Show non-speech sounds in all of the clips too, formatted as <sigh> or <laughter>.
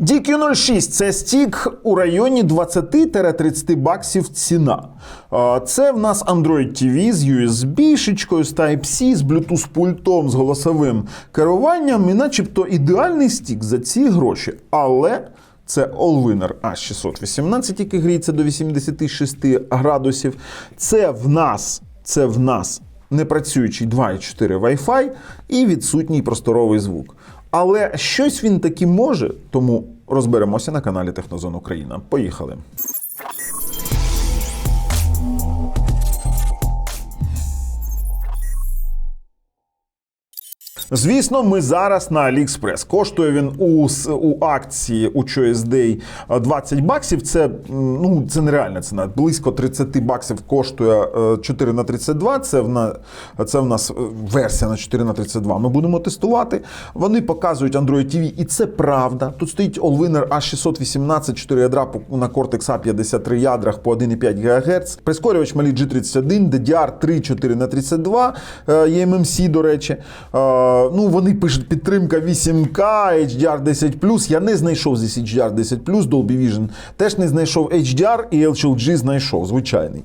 DQ06 – це стік у районі 20-30 баксів ціна. Це в нас Android TV з USB-шечкою, з Type-C, з Bluetooth пультом, з голосовим керуванням і начебто ідеальний стік за ці гроші. Але це Allwinner A618, який гріється до 86 градусів. Це в нас, це в нас непрацюючий 2.4 Wi-Fi і відсутній просторовий звук. Але щось він таки може, тому розберемося на каналі Технозон Україна. Поїхали. Звісно, ми зараз на AliExpress. Коштує він у, у акції у Choice 20 баксів. Це, ну, це нереальна ціна. Близько 30 баксів коштує е, 4 на 32. Це в, на, це в нас е, версія на 4 на 32. Ми будемо тестувати. Вони показують Android TV, і це правда. Тут стоїть Allwinner A618, 4 ядра на Cortex A53 ядрах по 1,5 ГГц. Прискорювач Mali G31, DDR3 4 на 32 е, eMMC, до речі. Ну, вони пишуть підтримка 8К, HDR 10 Я не знайшов здесь HDR 10 Dolby Vision. Теж не знайшов HDR і LCLG знайшов, звичайний.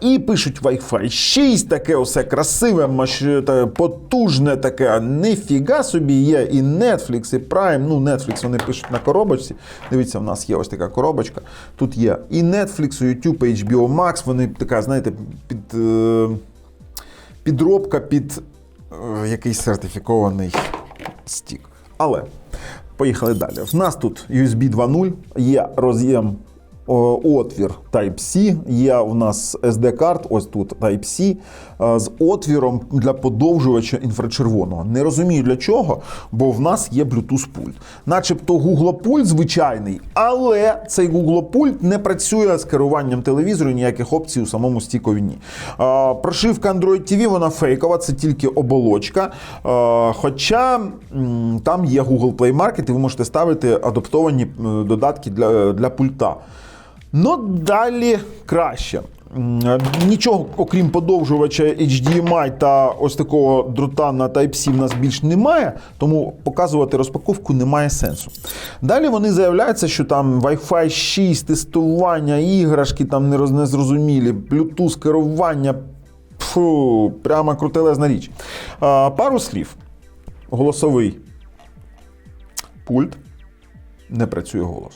І пишуть Wi-Fi 6, таке усе красиве, потужне таке. Ніфіга собі є і Netflix, і Prime. Ну, Netflix вони пишуть на коробочці. Дивіться, в нас є ось така коробочка. Тут є і Netflix, і YouTube, HBO Max. Вони така, знаєте, під. е, підробка під якийсь сертифікований стік. Але поїхали далі. В нас тут USB 2.0, є роз'єм отвір Type-C, є у нас SD-карт, ось тут Type-C, е, з отвіром для подовжувача інфрачервоного. Не розумію для чого, бо в нас є Bluetooth пульт. Начебто Google пульт звичайний, але цей Google пульт не працює з керуванням телевізору, ніяких опцій у самому стікові ні. Е, Прошивка Android TV, вона фейкова, це тільки оболочка. Е, Хоча там є Google Play Market, і ви можете ставити адаптовані е, додатки для, для пульта. Ну, далі краще. Нічого, окрім подовжувача HDMI та ось такого дрота на Type-C в нас більш немає, тому показувати розпаковку немає сенсу. Далі вони заявляються, що там Wi-Fi 6, тестування, іграшки там незрозумілі, Bluetooth керування. Фу, прямо крутелезна річ. А, пару слів. Голосовий пульт не працює голос.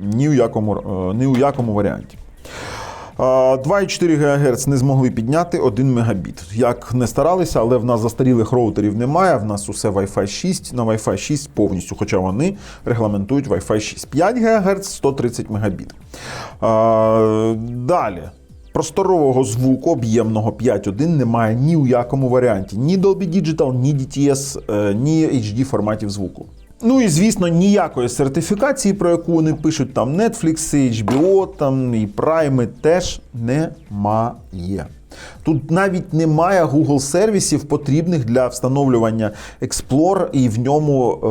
Ні у якому, е, ні у якому варіанті. Е, 2,4 ГГц не змогли підняти 1 Мбіт. Як не старалися, але в нас застарілих роутерів немає. В нас усе Wi-Fi 6 на Wi-Fi 6 повністю, хоча вони регламентують Wi-Fi 6. 5 ГГц 130 Мбіт. Далі. Просторового звуку об'ємного 5.1 немає ні у якому варіанті. Ні Dolby Digital, ні DTS, е, ні HD форматів звуку. Ну і звісно, ніякої сертифікації, про яку вони пишуть, там Netflix, HBO, там і Prime теж немає. Тут навіть немає Google сервісів, потрібних для встановлювання Explore і в ньому е,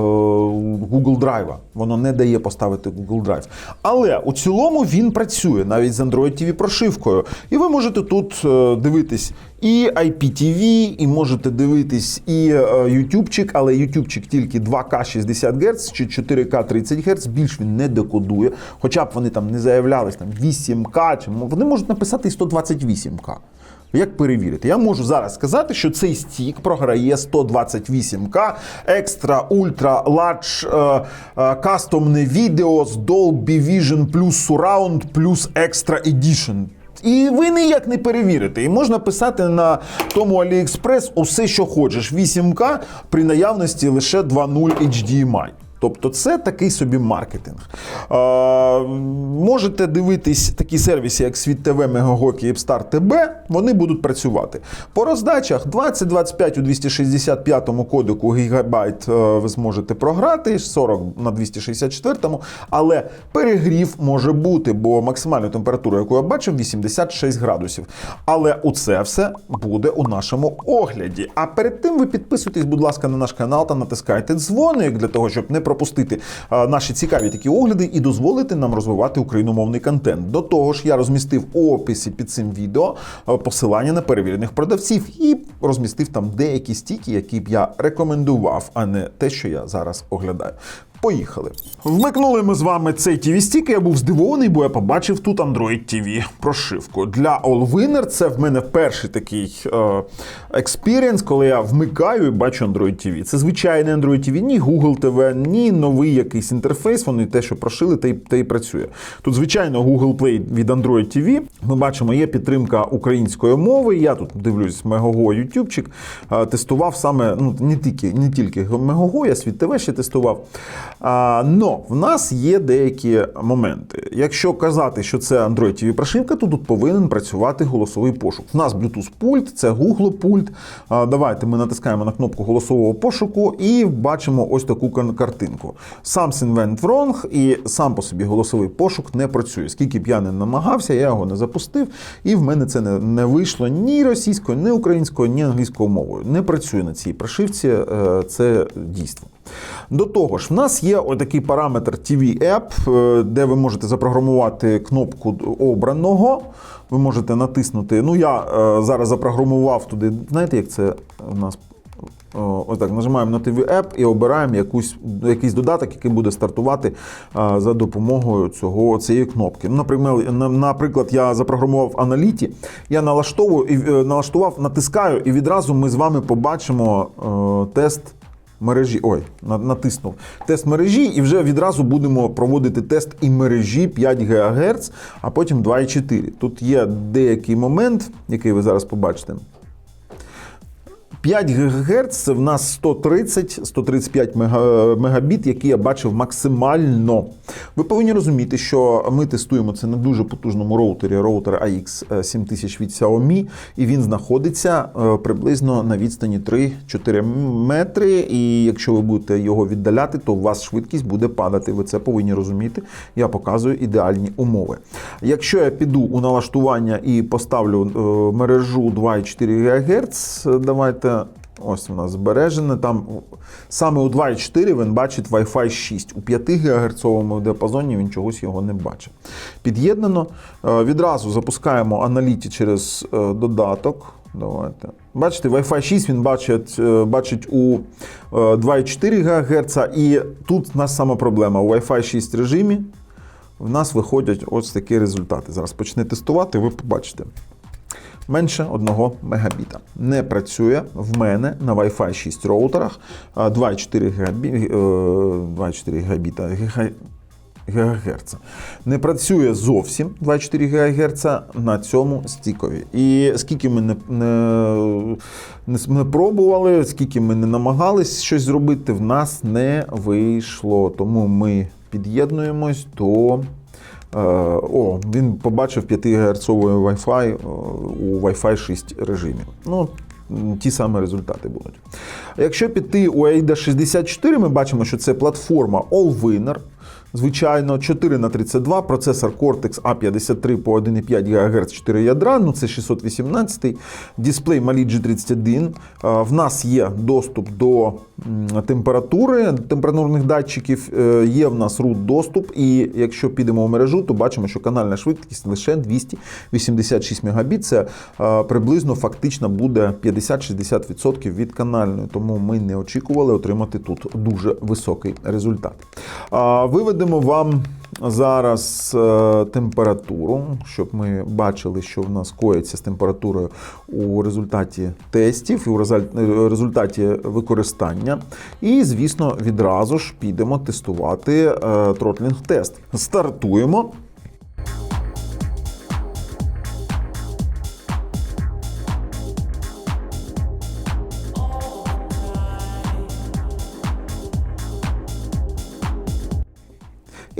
Google Drive. Воно не дає поставити Google Drive. Але у цілому він працює навіть з Android TV прошивкою. І ви можете тут е, дивитись і IPTV, і можете дивитись і е, ютубчик, але ютубчик тільки 2К 60 Гц чи 4К 30 Гц, більш він не декодує. Хоча б вони там не заявлялись там 8К, чи вони можуть написати і 128К. Як перевірити? Я можу зараз сказати, що цей стік програє 128К, екстра, ультра, ладж, е, е, кастомне відео з Dolby Vision плюс Surround плюс Extra Edition. І ви ніяк не перевірите. І можна писати на тому AliExpress усе, що хочеш. 8К при наявності лише 2.0 HDMI. Тобто це такий собі маркетинг. Е, можете дивитись такі сервіси, як Світ ТВ, Мегагокі і Епстар ТБ, вони будуть працювати. По роздачах 20-25 у 265 кодеку гігабайт е, ви зможете програти, 40 на 264, але перегрів може бути, бо максимальна температура, яку я бачив, 86 градусів. Але у це все буде у нашому огляді. А перед тим ви підписуйтесь, будь ласка, на наш канал та натискайте дзвоник для того, щоб не пропустити е, наші цікаві такі огляди і дозволити нам розвивати україномовний контент. До того ж, я розмістив описі під цим відео е, посилання на перевірених продавців і розмістив там деякі стіки, які б я рекомендував, а не те, що я зараз оглядаю. Поїхали. Вмикнули ми з вами цей TV стік. Я був здивований, бо я побачив тут Android TV прошивку. Для Allwinner це в мене перший такий е, експірієнс, коли я вмикаю і бачу Android TV. Це звичайний Android TV, ні Google TV, ні новий якийсь інтерфейс. Вони те, що прошили, те й, те й працює. Тут, звичайно, Google Play від Android TV. Ми бачимо, є підтримка української мови. Я тут дивлюсь Мегого Ютубчик. е, Тестував саме ну не тільки не тільки Мегого, я світ ТВ ще тестував. Но в нас є деякі моменти. Якщо казати, що це Android TV прошивка, то тут повинен працювати голосовий пошук. У нас Bluetooth пульт, це Google пульт. Давайте ми натискаємо на кнопку голосового пошуку і бачимо ось таку картинку. Something went wrong, і сам по собі голосовий пошук не працює. Скільки б я не намагався, я його не запустив, і в мене це не, не вийшло ні російською, ні українською, ні англійською мовою. Не працює на цій прошивці е, це дійство. До того ж, в нас є отакий параметр TV App, е, де ви можете запрограмувати кнопку обраного. Ви можете натиснути. Ну, я е, зараз запрограмував туди. Знаєте, як це у нас? О, Отак, нажимаємо на TV App і обираємо якусь, якийсь додаток, який буде стартувати за допомогою цього, цієї кнопки. Ну, Наприклад, я запрограмував аналіті, я налаштовую е, налаштував, натискаю, і відразу ми з вами побачимо е, тест мережі. Ой, на- натиснув тест мережі, і вже відразу будемо проводити тест і мережі 5 ГГц, а потім 2,4. Тут є деякий момент, який ви зараз побачите. 5 ГГц це в нас 130-135 мега- мегабіт, які я бачив максимально. Ви повинні розуміти, що ми тестуємо це на дуже потужному роутері, роутер AX 7000 від Xiaomi, і він знаходиться е, приблизно на відстані 3-4 метри. І якщо ви будете його віддаляти, то у вас швидкість буде падати. Ви це повинні розуміти. Я показую ідеальні умови. Якщо я піду у налаштування і поставлю е, мережу 2,4 ГГц, давайте. Ось у нас збережене. Там саме у 2,4 він бачить Wi-Fi 6. У 5 ГГц діапазоні він чогось його не бачить. Під'єднано. Е, Відразу запускаємо аналіті через е, додаток. Давайте. Бачите, Wi-Fi 6 він бачить, е, бачить у е, 2,4 ГГц, і тут у нас сама проблема. У Wi-Fi 6 режимі в нас виходять ось такі результати. Зараз почне тестувати, ви побачите. Менше 1 мегабіта. Не працює в мене на Wi-Fi 6 роутерах 2,4 гігабі... 2,4 гігабіта. гіга- ГГц. Не працює зовсім 2,4 ГГц на цьому стікові. І скільки ми не, не, не, не пробували, скільки ми не намагались щось зробити, в нас не вийшло. Тому ми під'єднуємось до. Е, О, він побачив 5 ГГц Wi-Fi е, у Wi-Fi 6 режимі. Ну, ті самі результати будуть. Якщо піти у AIDA 64, ми бачимо, що це платформа Allwinner. Звичайно, 4 на 32 процесор Cortex A53 по 1,5 ГГц 4 ядра, ну це 618, дисплей Mali G31. Е, В нас є доступ до температури, температурних датчиків, е, є в нас root доступ, і якщо підемо в мережу, то бачимо, що канальна швидкість лише 286 Мбіт. Це е, приблизно фактично буде 50-60% від канальної, тому ми не очікували отримати тут дуже високий результат. Виведемо вам зараз е, температуру, щоб ми бачили, що в нас коїться з температурою у результаті тестів і у резаль- результаті використання. І, звісно, відразу ж підемо тестувати е, тротлінг-тест. Стартуємо.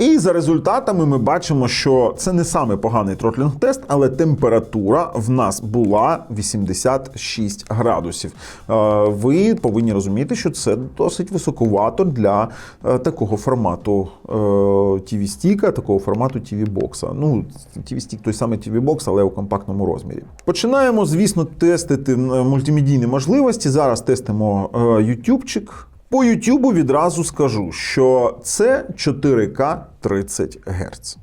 І за результатами ми бачимо, що це не самий поганий тротлінг-тест, але температура в нас була 86 градусів. Е, Ви повинні розуміти, що це досить високовато для е, такого формату tv стіка такого формату tv бокса Ну, tv стік той самий tv бокс але у компактному розмірі. Починаємо, звісно, тестити е, мультимедійні можливості. Зараз тестимо е, ютубчик. По Ютубу відразу скажу, що це 4К 30 Гц.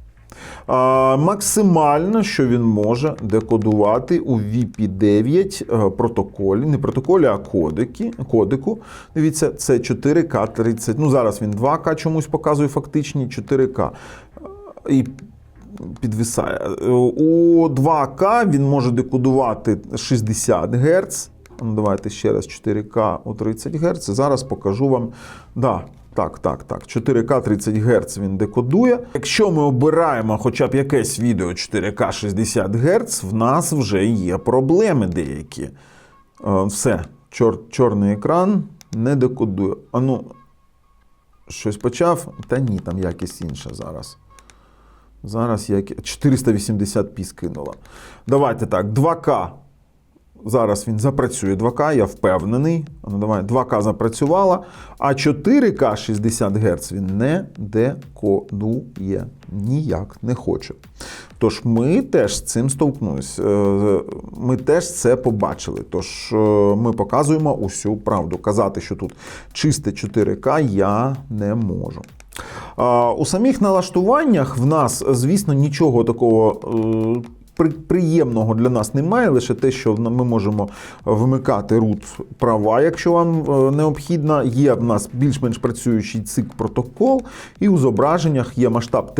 Максимально, що він може декодувати у VP9 е, протоколі, не протоколі, а кодекі, кодеку. Дивіться, це 4К 30. Ну, зараз він 2К чомусь показує фактичні 4К. І підвисає. Е, У 2К він може декодувати 60 Гц. Давайте ще раз 4К у 30 Гц. Зараз покажу вам. Да, так, так, так. 4К 30 Гц він декодує. Якщо ми обираємо хоча б якесь відео 4К 60 Гц, в нас вже є проблеми деякі. Е, Все, чор, чорний екран не декодує. А ну, щось почав? Та ні, там якість інша зараз. Зараз як 480p скинула. Давайте так, 2К. Зараз він запрацює 2К, я впевнений. Ну, давай, 2К запрацювала, а 4К 60 Гц він не декодує. Ніяк не хоче. Тож ми теж з цим стовкнулись. Е, Ми теж це побачили. Тож е, ми показуємо усю правду. Казати, що тут чисте 4К я не можу. У самих налаштуваннях в нас, звісно, нічого такого е, приємного для нас немає, лише те, що ми можемо вимикати рут права, якщо вам е, необхідно. Є в нас більш-менш працюючий цик протокол, і у зображеннях є масштаб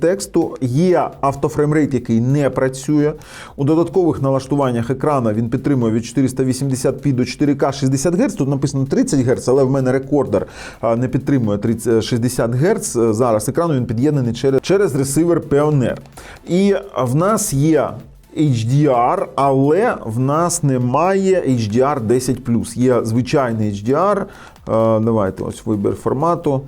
тексту, є автофреймрейт, який не працює. У додаткових налаштуваннях екрана він підтримує від 480p до 4К 60 Гц. Тут написано 30 Гц, але в мене рекордер не підтримує 30, 60 Гц. Зараз екрану він під'єднаний через, через ресивер Pioneer. І в нас є HDR, але в нас немає HDR 10 Є звичайний HDR. Е, Давайте ось вибір формату.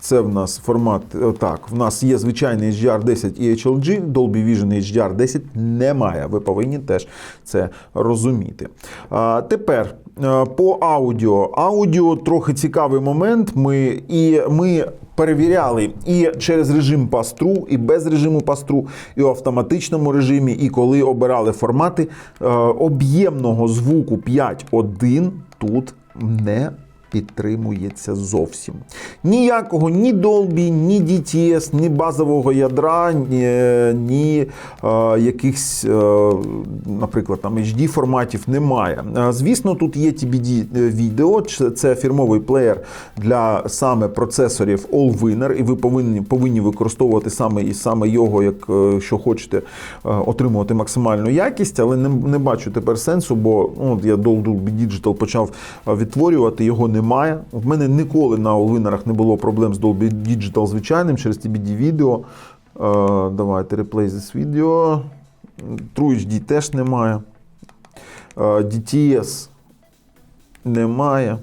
Це в нас формат. е, Так, в нас є звичайний HDR 10 і HLG, Dolby Vision HDR 10 немає. Ви повинні теж це розуміти. А, тепер е, по аудіо. Аудіо трохи цікавий момент. Ми, і ми перевіряли і через режим пастру, і без режиму пастру, і в автоматичному режимі, і коли обирали формати е, об'ємного звуку 5.1 тут не підтримується зовсім. Ніякого ні Dolby, ні DTS, ні базового ядра, ні, ні е, якихось, е, наприклад, там HD форматів немає. Е, Звісно, тут є TBD відео, це- фірмовий плеєр для саме процесорів Allwinner, і ви повинні, повинні використовувати саме і саме його, е, якщо хочете е, отримувати максимальну якість, але не, не бачу тепер сенсу, бо ну, я Dolby Digital почав е, відтворювати, його немає. В мене ніколи на Allwinner не було проблем з Dolby Digital звичайним через TBD відео. Давайте replay this video. True HD теж немає. Е, DTS немає.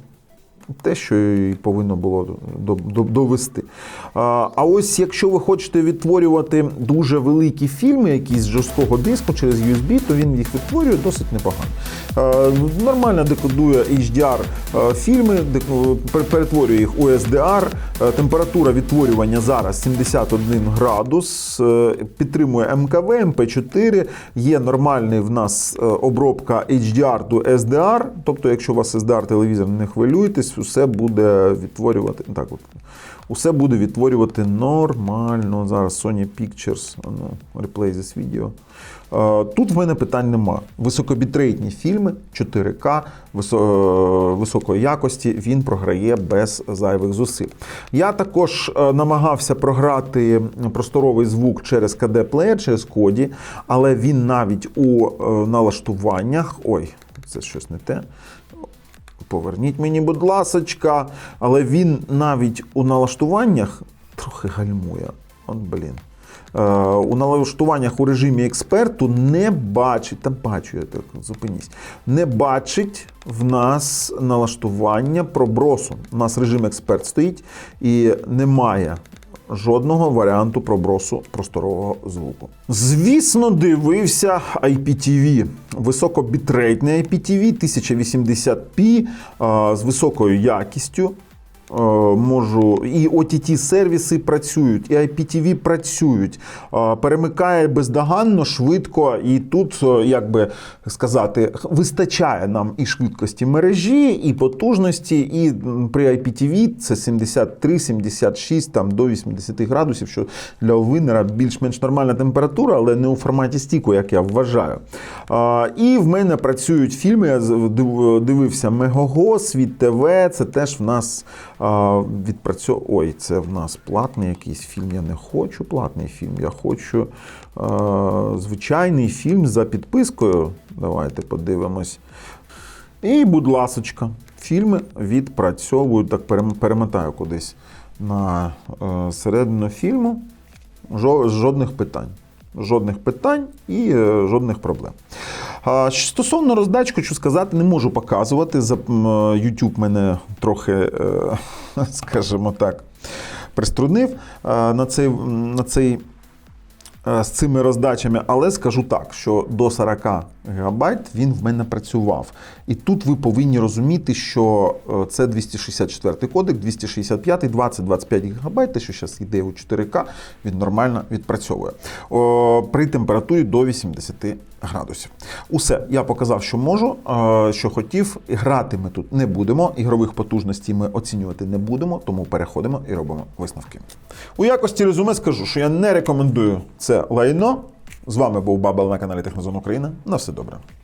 Те, що і повинно було до- до- довести. А ось якщо ви хочете відтворювати дуже великі фільми, якісь з жорсткого диску через USB, то він їх відтворює досить непогано. Нормально декодує HDR е, фільми, перетворює їх у SDR. Е, Температура відтворювання зараз 71 градус, е, підтримує МКВ, МП4, є нормальний в нас обробка HDR до SDR, тобто, якщо у вас SDR телевізор, не хвилюйтесь, усе буде відтворювати. Так от, усе буде відтворювати нормально. Зараз Sony Pictures, ну, replay this video. Тут в мене питань нема. Високобітрейтні фільми 4К е, високої якості він програє без зайвих зусиль. Я також е, намагався програти просторовий звук через KD-плеєр, через коді, але він навіть у е, налаштуваннях. Ой, це щось не те. Поверніть мені, будь ласочка. Але він навіть у налаштуваннях трохи гальмує. От блін. Е, у налаштуваннях у режимі експерту не бачить, та бачу я так, зупинісь, не бачить в нас налаштування пробросу. У нас режим експерт стоїть і немає жодного варіанту пробросу просторового звуку. Звісно, дивився IPTV. Високобітрейтний IPTV 1080p а, з високою якістю. Е, можу, і OTT сервіси працюють, і IPTV працюють. Е, Перемикає бездоганно, швидко, і тут, е, як би сказати, вистачає нам і швидкості мережі, і потужності, і при IPTV це 73-76 там, до 80 градусів, що для овинера більш-менш нормальна температура, але не у форматі стіку, як я вважаю. І в мене працюють фільми. Я дивився Мегого, Світ ТВ. Це теж в нас відпрацьовує. Ой, це в нас платний якийсь фільм. Я не хочу платний фільм. Я хочу звичайний фільм за підпискою. Давайте подивимось. І, будь ласочка, фільми відпрацьовують, так перем- перемотаю кудись на е, середину фільму. Жодних питань. Жодних питань і е, жодних проблем. Стосовно роздач, хочу сказати, не можу показувати. За м, YouTube мене трохи, е, <laughs> скажімо так, приструнив е, на цей, на цей е, з цими роздачами, але скажу так, що до 40 гігабайт він в мене працював. І тут ви повинні розуміти, що е, це 264 кодек, 265, 20-25 гігабайт, те, що зараз йде у 4К, він нормально відпрацьовує. При температурі до 80 градусів. Усе, я показав, що можу, е, що хотів. Грати ми тут не будемо, ігрових потужностей ми оцінювати не будемо, тому переходимо і робимо висновки. У якості резюме скажу, що я не рекомендую це лайно. З вами був Бабел на каналі Технозон Україна. На все добре.